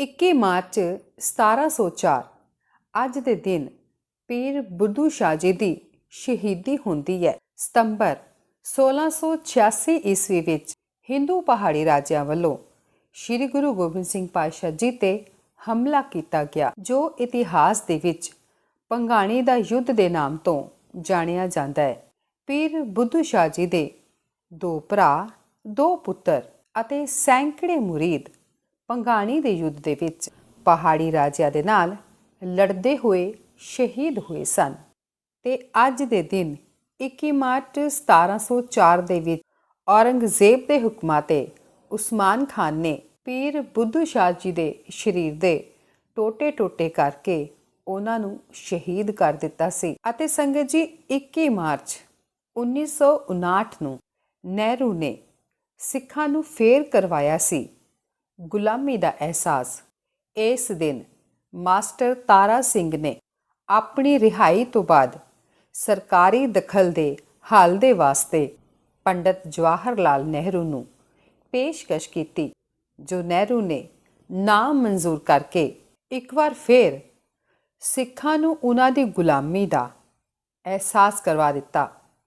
21 March 1704 ਅੱਜ ਦੇ ਦਿਨ ਪੀਰ ਬੁੱਧੂ ਸ਼ਾਹ ਜੀ ਦੀ ਸ਼ਹੀਦੀ ਹੁੰਦੀ ਹੈ। ਸਤੰਬਰ 1686 ਈਸਵੀ ਵਿੱਚ ਹਿੰਦੂ ਪਹਾੜੀ ਰਾਜਿਆਂ ਵੱਲੋਂ ਸ੍ਰੀ ਗੁਰੂ ਗੋਬਿੰਦ ਸਿੰਘ ਪਾਤਸ਼ਾਹ ਜੀ ਤੇ ਹਮਲਾ ਕੀਤਾ ਗਿਆ, ਜੋ ਇਤਿਹਾਸ ਦੇ ਵਿੱਚ ਪੰਗਾਣੀ ਦਾ ਯੁੱਧ ਦੇ ਨਾਮ ਤੋਂ ਜਾਣਿਆ ਜਾਂਦਾ ਹੈ। ਪੀਰ ਬੁੱਧੂ ਸ਼ਾਹ ਜੀ ਦੇ ਦੋ ਭਰਾ, ਦੋ ਪੁੱਤਰ ਅਤੇ ਸੈਂਕੜੇ ਮੁਰੀਦ ਪੰਗਾਣੀ ਦੇ ਯੁੱਧ ਦੇ ਵਿੱਚ ਪਹਾੜੀ ਰਾਜਿਆਂ ਦੇ ਨਾਲ ਲੜਦੇ ਹੋਏ ਸ਼ਹੀਦ ਹੋਏ ਸਨ। ਤੇ ਅੱਜ ਦੇ ਦਿਨ 21 ਮਾਰਚ 1704 ਦੇ ਵਿੱਚ ਔਰੰਗਜ਼ੇਬ ਦੇ ਹੁਕਮਾਂ ਤੇ ਉਸਮਾਨ ਖਾਨ ਨੇ ਪੀਰ ਬੁੱਧੂ ਸ਼ਾਹ ਜੀ ਦੇ ਸਰੀਰ ਦੇ ਟੋਟੇ-ਟੋਟੇ ਕਰਕੇ ਉਹਨਾਂ ਨੂੰ ਸ਼ਹੀਦ ਕਰ ਦਿੱਤਾ ਸੀ ਅਤੇ ਸੰਗਤ ਜੀ 21 ਮਾਰਚ 1959 ਨੂੰ ਨਹਿਰੂ ਨੇ ਸਿੱਖਾਂ ਨੂੰ ਫੇਰ ਕਰਵਾਇਆ ਸੀ। ਗੁਲਾਮੀ ਦਾ ਅਹਿਸਾਸ। ਇਸ ਦਿਨ ਮਾਸਟਰ ਤਾਰਾ ਸਿੰਘ ਨੇ ਆਪਣੀ ਰਿਹਾਈ ਤੋਂ ਬਾਅਦ ਸਰਕਾਰੀ ਦਖਲ ਦੇ ਹਾਲ ਦੇ ਵਾਸਤੇ ਪੰਡਤ ਜਵਾਹਰ ਲਾਲ ਨਹਿਰੂ ਨੂੰ ਪੇਸ਼ਕਸ਼ ਕੀਤੀ, ਜੋ ਨਹਿਰੂ ਨੇ ਨਾ ਮਨਜ਼ੂਰ ਕਰਕੇ ਇੱਕ ਵਾਰ ਫੇਰ ਸਿੱਖਾਂ ਨੂੰ ਉਹਨਾਂ ਦੀ ਗੁਲਾਮੀ ਦਾ ਅਹਿਸਾਸ ਕਰਵਾ ਦਿੱਤਾ।